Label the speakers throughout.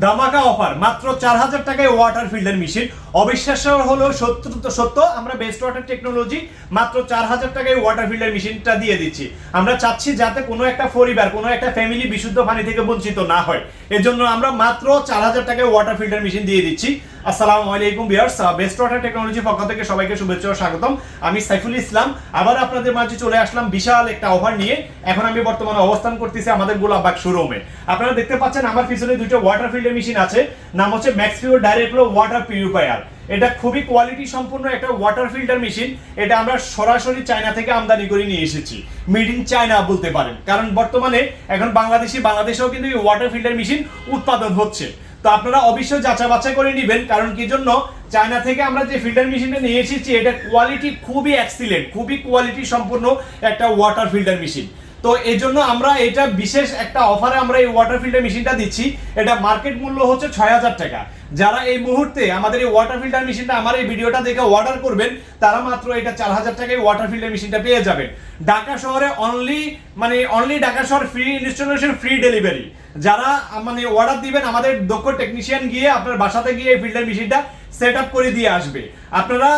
Speaker 1: দামাকা offer, মাত্র চার হাজার টাকায় ওয়াটার ফিল্টার মেশিন অবিশ্বাস্য হলো সত্য তো সত্য, আমরা বেস্ট ওয়াটার টেকনোলজি মাত্র চার হাজার টাকায় ওয়াটার ফিল্টার মেশিনটা দিয়ে দিচ্ছি। আমরা চাচ্ছি যাতে কোনো একটা পরিবার, কোনো একটা ফ্যামিলি বিশুদ্ধ পানি থেকে বঞ্চিত না হয়। এজন্য আমরা মাত্র চার হাজার টাকায় ওয়াটার ফিল্টার মেশিন দিয়ে দিচ্ছি। আসসালামু আলাইকুম বিয়ার্স বেস্ট ওয়াটার টেকনোলজি পক্ষ থেকে সবাইকে শুভেচ্ছা ও স্বাগতম। আমি সাইফুল ইসলাম, আবার আপনাদের মাঝে চলে আসলাম বিশাল একটা অফার নিয়ে। এখন আমি বর্তমানে অবস্থান করতেছি আমাদের গোলাপবাগ শোরুমে আপনারা দেখতে পাচ্ছেন আমার পিছনে দুটো ওয়াটার ফিল্টার মেশিন আছে। নাম হচ্ছে ম্যাক্স ডাইরেক্ট ওয়াটার পিউরিফায়ার এটা খুবই কোয়ালিটি সম্পূর্ণ একটা ওয়াটার ফিল্টার মেশিন এটা আমরা সরাসরি চায়না থেকে আমদানি করে নিয়ে এসেছি। মেড ইন চায়না বলতে পারেন। কারণ বর্তমানে এখন বাংলাদেশি, বাংলাদেশেও কিন্তু এই ওয়াটার ফিল্টার মেশিন উৎপাদন হচ্ছে। তো আপনারা অবশ্যই যাচাই বাছাই করে নেবেন। কারণ কি জন্য? চায়না থেকে আমরা যে ফিল্টার মেশিনটা নিয়ে এসেছি, এটা কোয়ালিটি খুবই এক্সিলেন্ট খুবই কোয়ালিটি সম্পূর্ণ একটা ওয়াটার ফিল্টার মেশিন তো এই জন্য আমরা এটা বিশেষ একটা অফারে আমরা এই ওয়াটার ফিল্টার মেশিনটা দিচ্ছি। এটা মার্কেট মূল্য হচ্ছে ছয় হাজার টাকা। যারা এই মুহূর্তে আমাদের এই ওয়াটার ফিল্টার মেশিনটা আমার এই ভিডিওটা দেখে অর্ডার করবেন, তারা মাত্র এটা চার হাজার টাকায় ওয়াটার ফিল্টার মেশিনটা পেয়ে যাবেন। ঢাকা শহরে অনলি মানে অনলি ঢাকা শহর ফ্রি ইনস্টলেশন ফ্রি ডেলিভারি যারা মানে অর্ডার দিবেন, আমাদের দক্ষ টেকনিশিয়ান গিয়ে আপনার বাসাতে গিয়ে এই ফিল্টার মেশিনটা সেট আপ করে দিয়ে আসবে। আপনারা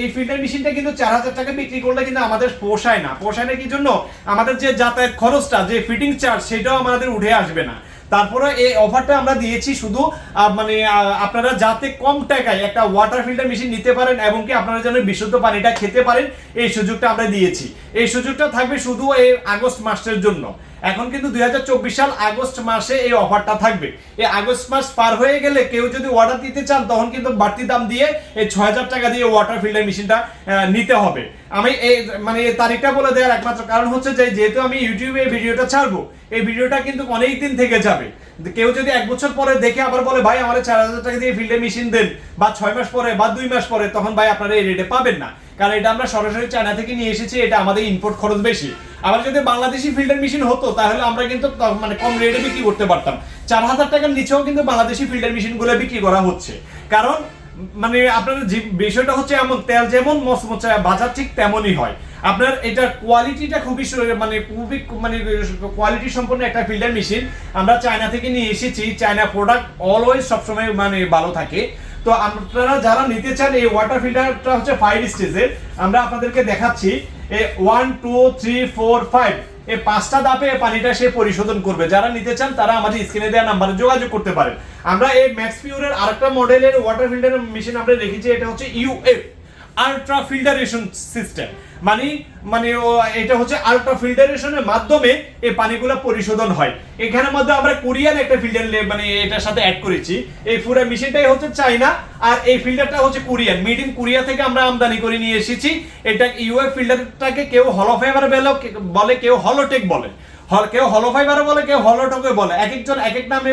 Speaker 1: এই ফিল্টার মেশিনটা কিন্তু চার হাজার টাকা বিক্রি করলে কিন্তু আমাদের পোষায় না। পোষায় না কি জন্য? আমাদের যে যাতায়াত খরচটা, যে ফিটিং চার্জ সেটাও আমাদের উঠে আসবে না। তারপরে এই অফারটা আমরা দিয়েছি শুধু মানে আপনারা যাতে কম টাকায় একটা ওয়াটার ফিল্টার মেশিন নিতে পারেন এবং কি আপনারা যেন বিশুদ্ধ পানিটা খেতে পারেন, এই সুযোগটা আমরা দিয়েছি। এই সুযোগটা থাকবে শুধু এই আগস্ট মাসের জন্য। এখন কিন্তু দু হাজার চব্বিশ সাল আগস্ট মাসে এই অফারটা থাকবে। এই আগস্ট মাস পার হয়ে গেলে কেউ যদি অর্ডার দিতে চান, তখন কিন্তু বাড়তি দাম দিয়ে এই ছয় হাজার টাকা দিয়ে ওয়াটার ফিল্টার মেশিনটা নিতে হবে। আমি এই মানে তারিখটা বলে দেওয়ার একমাত্র কারণ হচ্ছে যে, যেহেতু আমি ইউটিউবে এই ভিডিওটা ছাড়বো, এই ভিডিওটা কিন্তু অনেক দিন থেকে যাবে। কেউ যদি এক বছর পরে দেখে আবার বলে, ভাই, আমার চার হাজার টাকা দিয়ে ফিল্টার মেশিন দেন। বা ছয় মাস পরে বা দুই মাস পরে, তখন ভাই আপনারা এই রেটে পাবেন না। কারণ এটা আমরা সরাসরি চায়না থেকে নিয়ে এসেছি, এটা আমাদের ইম্পোর্ট খরচ বেশি। আবার যদি বাংলাদেশি ফিল্টার মেশিন হতো, তাহলে আমরা কিন্তু মানে কম রেটে বিক্রি করতে পারতাম। চার হাজার টাকার নিচেও কিন্তু বাংলাদেশি ফিল্টার মেশিনগুলো বিক্রি করা হচ্ছে। কারণ মানে আপনার বিষয়টা হচ্ছে এমন, তেল যেমন মচমচা বাজার ঠিক তেমনই হয়। আপনার এটা কোয়ালিটিটা খুবই মানে খুবই মানে কোয়ালিটি সম্পন্ন একটা ফিল্টার মেশিন আমরা চায়না থেকে নিয়ে এসেছি। চায়না প্রোডাক্ট অলওয়েজ সবসময় মানে ভালো থাকে। তো আপনারা যারা নিতে চান এই ওয়াটার ফিল্টারটা হচ্ছে ফাইভ স্টেজের আমরা আপনাদেরকে দেখাচ্ছি। A one two three four five এই পাঁচটা দাপে পানিটা সে পরিশোধন করবে। যারা নিতে চান তারা আমাদের স্ক্রিনে দেওয়া নাম্বারে যোগাযোগ করতে পারেন। আমরা এই ম্যাক্স পিউরের আরেকটা মডেলের ওয়াটার ফিল্টার মেশিন আমরা রেখেছি, এটা হচ্ছে ইউএফ আলট্রা ফিল্টারেশন সিস্টেম মানে মানে এটা হচ্ছে আলট্রা ফিল্টারেশনের মাধ্যমে এই পানিগুলো পরিশোধন হয়। এখানের মধ্যে আমরা কোরিয়ান একটা ফিল্টার মানে এটার সাথে অ্যাড করেছি। এই পুরো মেশিনটাই হচ্ছে চাইনা আর এই ফিল্টারটা হচ্ছে কোরিয়ান। মেড ইন কোরিয়া থেকে আমরা আমদানি করে নিয়ে এসেছি। এটা ইউএফ ফিল্টারটাকে কেউ হলো ফাইবার বলে কেউ হলোটেক বলে। হল, কেউ হলো ফাইবার বলে, কেউ হলোটকে বলে এক একজন এক এক নামে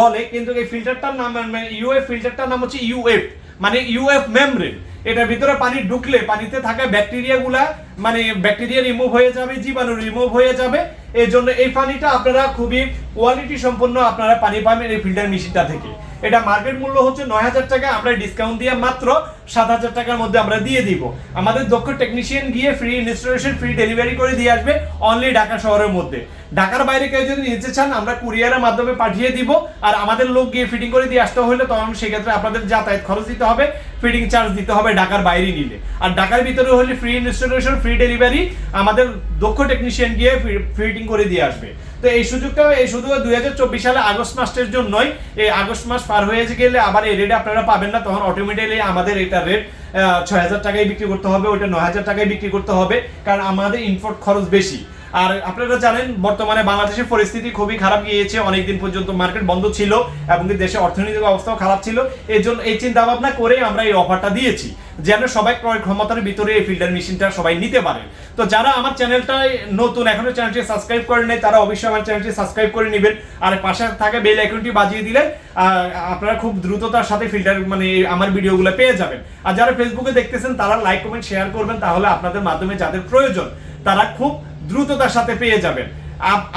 Speaker 1: বলে, কিন্তু এই ফিল্টারটার নাম মানে ইউএফ ফিল্টারটার নাম হচ্ছে ইউএফ মানে ইউএফ মেমব্রেন এটার ভিতরে পানি ঢুকলে, পানিতে থাকা ব্যাকটেরিয়া গুলা মানে ব্যাকটেরিয়া রিমুভ হয়ে যাবে, জীবাণু রিমুভ হয়ে যাবে। এই জন্য এই পানিটা আপনারা খুবই কোয়ালিটি সম্পন্ন আপনারা পানি পাবেন এই ফিল্টার মেশিনটা থেকে। এটা মার্কেট মূল্য হচ্ছে নয় হাজার টাকা, আমরা ডিসকাউন্ট দিয়ে মাত্র সাত হাজার টাকার মধ্যে আমরা দিয়ে দিব। আমাদের দক্ষ টেকনিশিয়ান গিয়ে ফ্রি ইনস্টলেশন ফ্রি ডেলিভারি করে দিয়ে আসবে অনলি ঢাকা শহরের মধ্যে। ঢাকার বাইরে কেউ যদি নিতে চান, আমরা কুরিয়ারের মাধ্যমে পাঠিয়ে দিব। আর আমাদের লোক গিয়ে ফিটিং করে দিয়ে আসতে হলে তখন সেক্ষেত্রে আপনাদের যাতায়াত খরচ দিতে হবে ফিটিং চার্জ দিতে হবে ঢাকার বাইরে নিলে। আর ঢাকার ভিতরে হলে ফ্রি ইনস্টলেশন ফ্রি ডেলিভারি আমাদের দক্ষ টেকনিশিয়ান গিয়ে ফিটিং করে দিয়ে আসবে। তো এই সুযোগটা, এই শুধু দুই হাজার চব্বিশ সালে আগস্ট মাসের জন্যই, এই আগস্ট মাস পার হয়ে গেলে আবার এই রেট আপনারা পাবেন না, তখন অটোমেটিকলি আমাদের এটা রেট ছয় হাজার টাকায় বিক্রি করতে হবে ওটা নয় হাজার টাকায় বিক্রি করতে হবে, কারণ আমাদের ইম্পোর্ট খরচ বেশি। আর আপনারা জানেন, বর্তমানে বাংলাদেশের পরিস্থিতি খুবই খারাপ গিয়েছে। অনেকদিন পর্যন্ত মার্কেট বন্ধ ছিল এবং কি দেশের অর্থনৈতিক অবস্থাও খারাপ ছিল। এই জন্য এই চিন্তা ভাবনা করে আমরা এই অফারটা দিয়েছি, যেন সবাই ক্রয় ক্ষমতার ভিতরে এই ফিল্টার মেশিনটা সবাই নিতে পারেন তো যারা আমার চ্যানেলটায় নতুন, এখনও চ্যানেলটি সাবস্ক্রাইব করেন নাই, তারা অবশ্যই আমার চ্যানেলটি সাবস্ক্রাইব করে নেবেন। আর পাশে থাকে বেল আইকনটি বাজিয়ে দিলে আপনারা খুব দ্রুততার সাথে ফিল্টার মানে আমার ভিডিওগুলো পেয়ে যাবেন। আর যারা ফেসবুকে দেখতেছেন, তারা লাইক কমেন্ট শেয়ার করবেন, তাহলে আপনাদের মাধ্যমে যাদের প্রয়োজন। তারা খুব দ্রুততার সাথে পেয়ে যাবেন।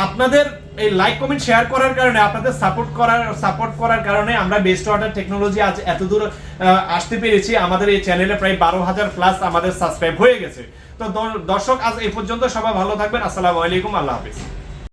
Speaker 1: আপনাদের এই লাইক কমেন্ট শেয়ার করার কারণে আপনাদের সাপোর্ট করার সাপোর্ট করার কারণে আমরা বেস্ট ওয়াটার টেকনোলজি আজ এত দূর আহ, আসতে পেরেছি। আমাদের এই চ্যানেলে প্রায় বারো হাজার প্লাস আমাদের সাবস্ক্রাইব হয়ে গেছে। তো দর্শক আজ এই পর্যন্ত সবাই ভালো থাকবেন। আসসালামু আলাইকুম আল্লাহ হাফিজ।